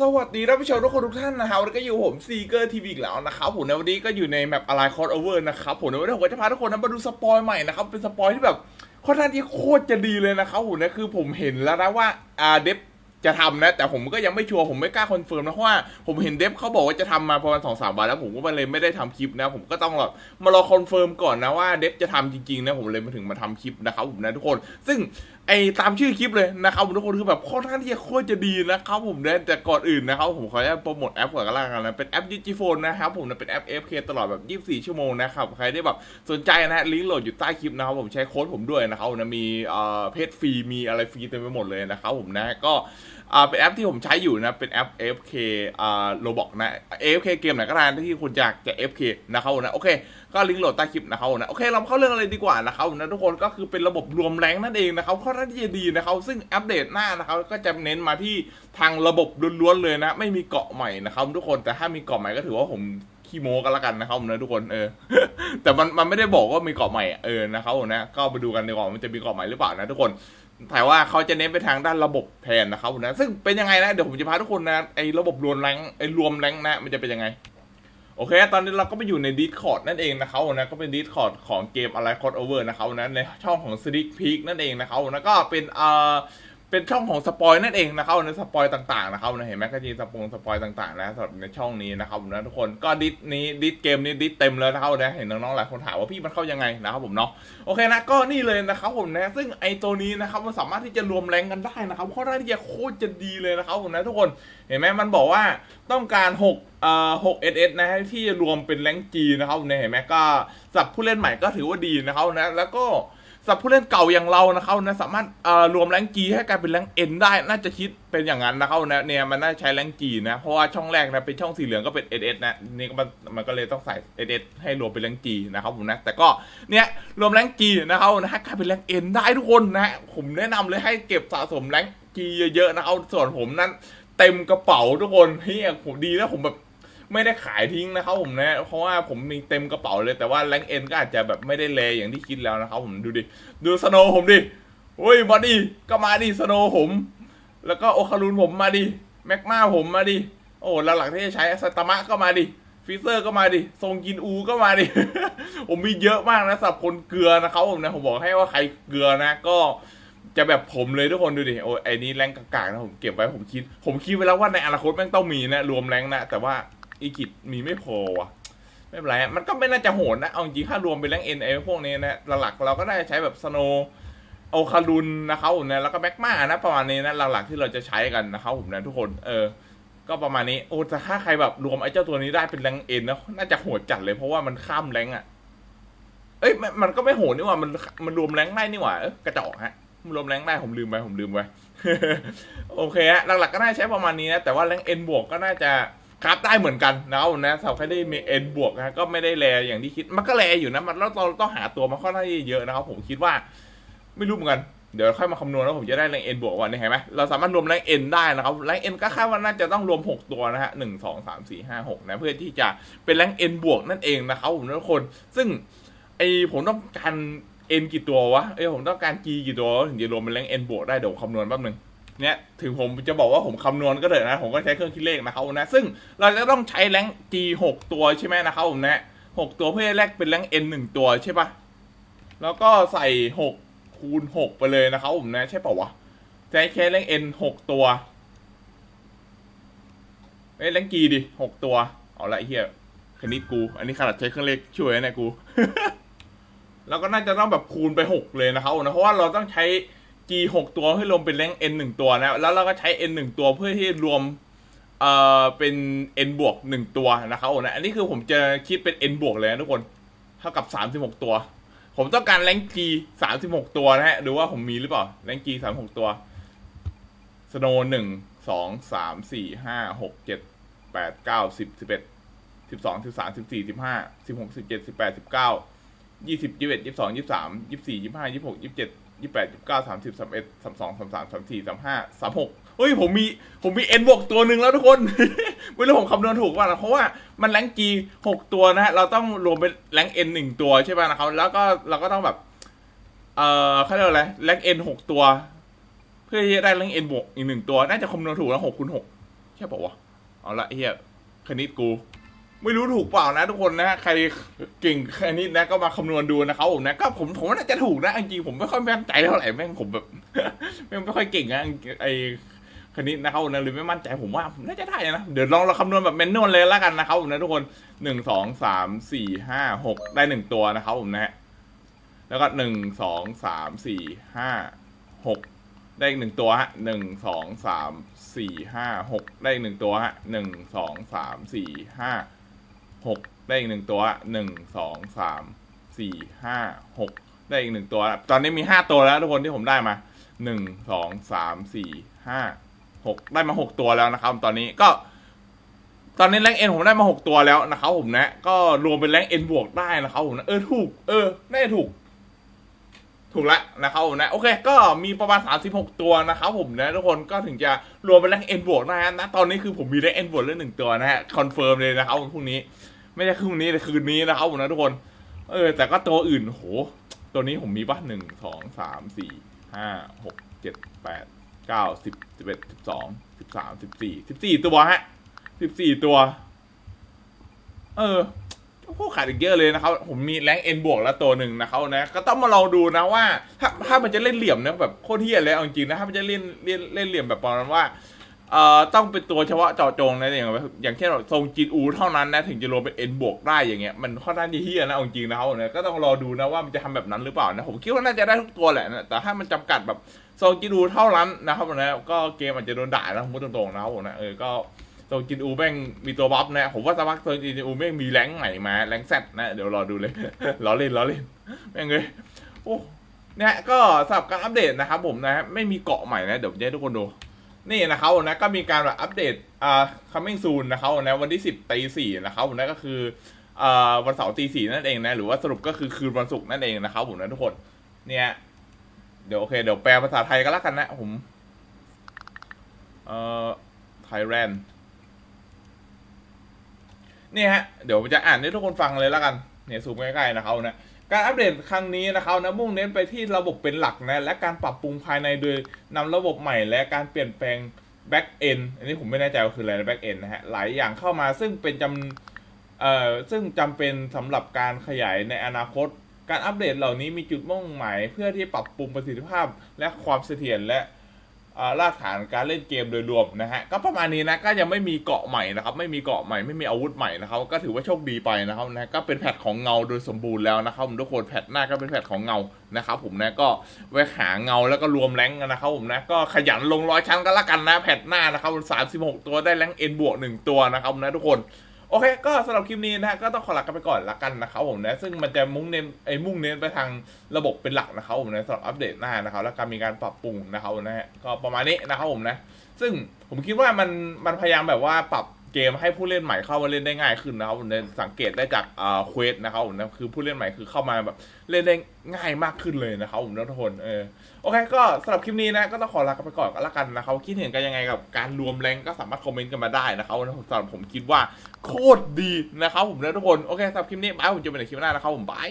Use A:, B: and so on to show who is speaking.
A: สวัสดีท่านผู้ชมทุกคนทุกท่านนะครับวันนี้ก็อยู่ผมซีเกอร์ทีวีอีกแล้วนะครับผมในวันนี้ก็อยู่ในแมปอะไรคอร์โอเวอร์นะครับผมในวันนี้ผมจะพาทุกคนมาดูสปอยใหม่นะครับเป็นสปอยที่แบบค่อนข้างที่โคตรจะดีเลยนะครับผมนะคือผมเห็นแล้วนะว่าอ่าเดฟจะทำนะ แต่ผมก็ยังไม่ชัวร์ผมไม่กล้าคอนเฟิร์มนะเพราะว่าผมเห็นเดฟเขาบอกว่าจะทำมาประมาณสองสามวันแล้วผมก็เลยไม่ได้ทำคลิปนะ ผมก็ต้องแบบมารอคอนเฟิร์มก่อนนะว่าเดฟจะทำจริงๆนะผมเลยมาถึงมาทำคลิปนะครับผมนะทุกคน ซึ่ง ไอตามชื่อคลิปเลยนะครับผมทุกคนคือแบบค่อนข้างที่จะโคตรจะดีนะครับผมนะแต่ก่อนอื่นนะครับผมขออนุญาตโปรโมทแอปก่อนก็แล้วกันนะเป็นแอปดิจิโฟนนะครับผมนะเป็นแอป FK ตลอดแบบ 24 ชั่วโมงนะครับใครได้แบบสนใจนะฮะลิงก์โหลดอยู่ใต้คลิปนะครับผมใช้โค้ดผมด้วยนะครับนะมีเอ่อเพจฟรีมีอะไรฟรีเต็มไปหมดเลยนะครับผมนะก็ อ่าเป็นแอปที่ผมใช้อยู่นะ เป็นแอป FK อ่าโรบอกนะ FK เกมไหนก็ได้ที่คุณอยากจะ FK นะครับนะโอเค ก็ลิงก์โหลดใต้คลิปนะครับนะโอเค เราเข้าเรื่องอะไรดีกว่านะครับนะทุกคนก็คือเป็นระบบรวมแรงนั่นเองนะครับค่อนข้างที่จะดีนะครับซึ่งอัปเดตหน้านะครับก็จะเน้นมาที่ทางระบบล้วนๆเลยนะ ไม่มีเกาะใหม่นะครับทุกคนแต่ถ้ามีเกาะใหม่ก็ถือว่าผมขี้โม้กันละกันนะครับผมนะทุกคนเออ แต่มันมันไม่ได้บอกว่ามีเกาะใหม่เออนะครับผมนะก็ไปดูกันดีกว่ามันจะมีเกาะใหม่หรือเปล่านะทุกคน แต่ว่าเขาจะเน้นไปทางด้านระบบแทนนะครับผมนะ ซึ่งเป็นยังไงนะ เดี๋ยวผมจะพาทุกคนนะ ไอ้ระบบรวมแรงไอ้รวมแรงนะ มันจะเป็นยังไง โอเค ตอนนี้เราก็ไปอยู่ใน Discord นั่นเองนะครับนะ ก็เป็น Discord ของเกมอะไร c o d Over นะครับนะ ในช่องของ Sneak Peek นั่นเองนะครับนะ ก็เป็นเอ่อ เป็นช่องของสปอยนั่นเองนะครับในสปอยต่างๆนะครับนะเห็นไหมก็จีสปงสปอยต่างๆนะสำหรับในช่องนี้นะครับนะทุกคนก็ดิสนี้ดิสเกมนี้ดิสเต็มแล้วนะครับนะเห็นน้องๆหลายคนถามว่าพี่มันเข้ายังไงนะครับผมเนาะโอเคนะก็นี่เลยนะครับผมนะซึ่งไอตัวนี้นะครับมันสามารถที่จะรวมแรงกันได้นะครับเพราะได้ที่จะโคตรจะดีเลยนะครับผมนะทุกคนเห็นไหมมันบอกว่าต้องการ6เอ่อ6 SS นะฮะที่รวมเป็นแรงจีนะครับเนี่ยเห็นไหมก็สับผู้เล่นใหม่ก็ถือว่าดีนะครับนะแล้วก็ สำหรับผู้เล่นเก่าอย่างเรานะครับนะสามารถรวมแรงจีให้กลายเป็นแรงเอ็นได้ น่าจะคิดเป็นอย่างนั้นนะครับนะเนี่ยมันน่าใช้แรงจีนะ เพราะว่าช่องแรกนะเป็นช่องสีเหลืองก็เป็น SS นะนี่ก็มันมันก็เลยต้องใส่ SS ให้รวมเป็นแรงจีนะครับผมนะแต่ก็เนี่ยรวมแรงจีนะครับนะให้กลายเป็นแรงเอ็นได้ทุกคนนะผมแนะนำเลยให้เก็บสะสมแรงจีเยอะๆนะครับส่วนผมนั้นเต็มกระเป๋าทุกคนเฮียผมดีนะผมแบบ ไม่ได้ขายทิ้งนะครับผมนะเพราะว่าผมมีเต็มกระเป๋าเลยแต่ว่าแรงเอ็นก็อาจจะแบบไม่ได้เลอย่างที่คิดแล้วนะครับผมดูดิดูสโนผมดิโอ้ยบอดี้ก็มาดิสโนผม แล้วก็โอคารุนผมมาดิแม็กมาผมมาดิโอ้หลักๆที่จะใช้สตามะก็มาดิฟิเซอร์ก็มาดิทรงกินอูก็มาดิ ผมมีเยอะมากนะสับคนเกลือนะครับผมนะ ผมบอกให้ว่าใครเกลือนะ ก็จะแบบผมเลยทุกคนดูดิ โอ้ยไอ้นี้แรงกากๆนะผมเก็บไว้ผมคิด ผมคิดไว้แล้วว่าในอนาคตแม่งต้องมีนะ รวมแรงนะ แต่ว่า อีกิจมีไม่พอว่ะไม่เป็นไรมันก็ไม่น่าจะโหดนะ เอาจริงถ้ารวมเป็นแรงเอ็นไอพวกนี้นะหลักๆเราก็ได้ใช้แบบสโนโอคารุนนะครับผมนะแล้วก็แม็กมานะประมาณนี้นะหลักๆที่เราจะใช้กันนะครับผมนะทุกคนเออก็ประมาณนี้โอ้แต่ถ้าใครแบบรวมไอ้เจ้าตัวนี้ได้เป็นแรงเอ็นนะน่าจะโหดจัดเลยเพราะว่ามันข้ามแรงอะเอ้ยมันมันก็ไม่โหดนี่หว่ามันมันรวมแรงได้นี่หว่าเอ้ยกระจอกฮะรวมแรงได้ผมลืมไปผมลืมไว้โอเคฮะหลักๆก็น่าใช้ประมาณนี้นะแต่ว่าแรงเอ็นบวกก็น่าจะ ครับได้เหมือนกันนะครับนะสำหรับใครได้มีเอ็นบวกนะก็ไม่ได้แรอย่างที่คิดมันก็แรอยู่นะมันแล้วเราต้องหาตัวมาค่อนข้างเยอะนะครับ ผมคิดว่าไม่รู้เหมือนกันเดี๋ยวค่อยมาคำนวณแล้วผมจะได้แรงเอ็นบวกวันนี้เห็นไหมเราสามารถรวมแรงเอ็นได้นะครับแรงเอ็นก็คาดว่าน่าจะต้องรวม 6 ตัวนะฮะหนึ่งสองสามสี่ห้าหกนะเพื่อที่จะเป็นแรงเอ็นบวกนั่นเองนะครับผมทุกคน ซึ่งไอผมต้องการเอ็นกี่ตัววะเอ้ยผมต้องการจีกี่ตัวถึงจะรวมเป็นแรงเอ็นบวกได้เดี๋ยวคำนวณแป๊บนึง เนี่ยถึงผมจะบอกว่าผมคำนวณก็เถอะนะ ผมก็ใช้เครื่องคิดเลขนะครับนะ ซึ่งเราจะต้องใช้แรงจีหกตัวใช่ไหมนะครับผมนะหกตัวเพื่อแลกเป็นแรงเอ็นหนึ่งตัวใช่ปะแล้วก็ใส่หกคูณหกไปเลยนะครับผมนะ ใช่ป่าวะใช้แค่แรงเอ็นหกตัวเอ้ยแรงกีดิหกตัว เอาละเหี้ยคณิตกู อันนี้ขนาดใช้เครื่องเลขช่วยนะเนี่ยกู แล้วก็น่าจะต้องแบบคูณไปหกเลยนะครับนะเพราะว่าเราต้องใช้ G หกตัวให้รวมเป็นแรง N หนึ่งตัวนะแล้วเราก็ใช้ N หนึ่งตัวเพื่อที่รวมเอ่อเป็น N บวกหนึ่งตัวนะครับนะอันนี้คือผมจะคิดเป็น N บวกเลยนะทุกคนเท่ากับสามสิบหกตัว ผมต้องการแรง G สามสิบหกตัวนะฮะหรือว่าผมมีหรือเปล่าแรง G สามหกตัวสโนหนึ่งสองสามสี่ห้าหกเจ็ดแปดเก้าสิบสิบเอ็ดสิบสองสิบสามสิบสี่สิบห้าสิบหกสิบเจ็ดสิบแปดสิบเก้ายี่สิบยี่สิบเอ็ดยี่สิบสองยี่สิบสามยี่สิบสี่ยี่สิบห้ายี่สิบหกยี่สิบเจ็ด ยี่สิบแปดยี่สิบเก้าสามสิบสามเอ็ดสามสองสามสามสามสี่สามห้าสามหกเฮ้ย ผมมีผมมีเอ็นบวกตัวหนึ่งแล้วทุกคนไม่รู้ผมคำนวณถูกป่ะนะเพราะว่ามันแรงจีหกตัวนะฮะเราต้องรวมเป็นแรงเอ็นหนึ่งตัวใช่ป่ะนะครับแล้วก็เราก็ต้องแบบ เอ่อเขาเรียกว่าอะไรแรงเอ็นหกตัว เพื่อที่จะได้แรงเอ็นบวกอีกหนึ่งตัว น่าจะคำนวณถูกแล้วหกคูณหกใช่ป่าวะเอาละเฮียคณิตกู ไม่รู้ถูกเปล่านะทุกคนนะ ใครเก่งคณิตนะก็มาคำนวณดูนะครับผมนะก็ผมผมว่าน่าจะถูกนะจริงผมไม่ค่อยมั่นใจเท่าไหร่แม่งผมแบบแม่งไม่ค่อยเก่งนะไอคณิตนะครับผมนะหรือไม่มั่นใจผมว่าน่าจะได้นะเดี๋ยวลองเราคำนวณแบบแมนนวลเลยแล้วกันนะครับผมนะทุกคนหนึ่งสองสามสี่ห้าหกได้หนึ่งตัวนะครับผมนะแล้วก็หนึ่งสองสามสี่ห้าหกได้อีกหนึ่งตัวฮะหนึ่งสองสามสี่ห้าหกได้อีกหนึ่งตัวฮะหนึ่งสองสามสี่ห้า หกได้อีกหนึ่งตัวหนึ่งสองสามสี่ห้าหกได้อีกหนึ่งตัว ตอนนี้มีห้าตัวแล้วทุกคนที่ผมได้มาหนึ่งสองสามสี่ห้าหกได้มาหกตัวแล้วนะครับ ตอนนี้ก็ ตอนนี้แรงเอ็นผมได้มาหกตัวแล้วนะครับผมนะ ก็รวมเป็นแรงเอ็นบวกได้นะครับผมนะเออถูก เออน่ถูก ถูกแล้วนะครับผมนะ โอเค ก็มีประมาณ36ตัวนะครับผมนะทุกคนก็ถึงจะรวมเป็นแรงเอ็นบวกนะฮะตอนนี้คือผมมีแรงเอ็นบวกเรื่องหนึ่งตัวนะฮะคอนเฟิร์มเลยนะครับพรุ่งนี้ ไม่ใช่พรุ่งนี้แต่คืนนี้นะครับผมนะทุกคน เออ แต่ก็ตัวอื่นโห ตัวนี้ผมมีป่ะหนึ่งสองสามสี่ห้าหกเจ็ดแปดเก้าสิบสิบเอ็ดสิบสองสิบสามสิบสี่สิบสี่ตัวฮะสิบสี่ตัว เออพวกขาดอีกเยอะเลยนะครับ ผมมีแรงเอ็นบวกแล้วตัวหนึ่งนะครับนะ ก็ต้องมาลองดูนะว่า ถ้าถ้ามันจะเล่นเหลี่ยมนะแบบโคตรเฮียเลยเอาจริงๆนะถ้ามันจะเล่นเล่นเล่นเหลี่ยมแบบประมาณว่า เอ่อต้องเป็นตัวเฉพาะเจาะจงนะอย่างแบบอย่างเช่นแบบทรงจีนอูเท่านั้นนะถึงจะรวมเป็นเอ็นบวกได้อย่างเงี้ยมันค่อนข้างจะเฮียนะเอาจริงนะครับนะก็ต้องรอดูนะว่ามันจะทำแบบนั้นหรือเปล่านะผมคิดว่าน่าจะได้ทุกตัวแหละนะแต่ถ้ามันจำกัดแบบทรงจีนอูเท่านั้นนะครับนะก็เกมอาจจะโดนด่านะผมพูดตรงๆนะครับผมนะเออก็โซนจินอูแม่งมีตัวบัฟนะผมว่าสักพักโซนจินอูแม่งมีแรงใหม่มาแรงแซดนะเดี๋ยวรอดูเลยล้อเล่นล้อเล่นแม่งเลยโอ้เนี่ยก็สำหรับการอัปเดตนะครับผมนะไม่มีเกาะใหม่นะเดี๋ยวจะให้ทุกคนดู นี่นะครับผมนะก็มีการแบบอัปเดตอ่า coming soon นะครับผมนะวันที่10ตีสี่นะครับผมนะก็คืออ่าวันเสาร์ตีสี่นั่นเองนะ หรือว่าสรุปก็คือคืนวันศุกร์นั่นเองนะครับผมนะทุกคน เนี่ยเดี๋ยวโอเคเดี๋ยวแปลภาษาไทยก็แล้วกันนะผม เอ่อไทยแลนด์นี่ฮะ เดี๋ยวผมจะอ่านให้ทุกคนฟังเลยแล้วกัน เนี่ยซูมใกล้ๆนะครับนะ การอัปเดตครั้งนี้นะครับนะมุ่งเน้นไปที่ระบบเป็นหลักนะและการปรับปรุงภายในโดยนำระบบใหม่ และการเปลี่ยนแปลง back end อันนี้ผมไม่แน่ใจว่าคืออะไรนะ back end นะฮะหลายอย่างเข้ามาซึ่งเป็นจำเอ่อซึ่งจำเป็นสำหรับการขยายในอนาคต การอัปเดตเหล่านี้มีจุดมุ่งหมาย เพื่อที่ปรับปรุงประสิทธิภาพและความเสถียรและ รากฐานการเล่นเกมโดยรวมนะฮะก็ประมาณนี้นะก็ยังไม่มีเกาะใหม่นะครับไม่มีเกาะใหม่ไม่มีอาวุธใหม่นะครับก็ถือว่าโชคดีไปนะครับนะก็เป็นแพทของเงาโดยสมบูรณ์แล้วนะครับผมทุกคนแพทหน้าก็เป็นแพทของเงานะครับผมนะก็ไว้หาเงาแล้วก็รวมแรงกันนะครับผมนะก็ขยันลงร้อยชั้นก็แล้วกันนะแพทหน้านะครับสามสิบหกตัวได้แรงเอ็นบวกหนึ่งตัวนะครับนะทุกคน โอเค ก็สำหรับคลิปนี้นะฮะก็ต้องขอลากันไปก่อนละกันนะครับผมนะ ซึ่งมันจะมุ่งเน้นไอ้มุ่งเน้นไปทางระบบเป็นหลักนะครับผมนะสำหรับอัปเดตหน้านะครับ แล้วการมีการปรับปรุงนะครับนะฮะก็ประมาณนี้นะครับผมนะ ซึ่งผมคิดว่ามันมันพยายามแบบว่าปรับ เกมให้ผู้เล่นใหม่เข้ามาเล่นได้ง่ายขึ้นนะครับผมสังเกตได้จากอ่าเควสนะครับผมนะคือผู้เล่นใหม่คือเข้ามาแบบเล่นได้ง่ายมากขึ้นเลยนะครับผมทุกคนเออโอเคก็สำหรับคลิปนี้นะก็ต้องขอลาไปก่อนก็แล้วกันนะครับคิดเห็นกันยังไงกับการรวมแรงก็สามารถคอมเมนต์กันมาได้นะครับสำหรับผมคิดว่าโคตรดีนะครับผมนะทุกคนโอเคสำหรับคลิปนี้บายผมจะไปในคลิปหน้านะครับผมบาย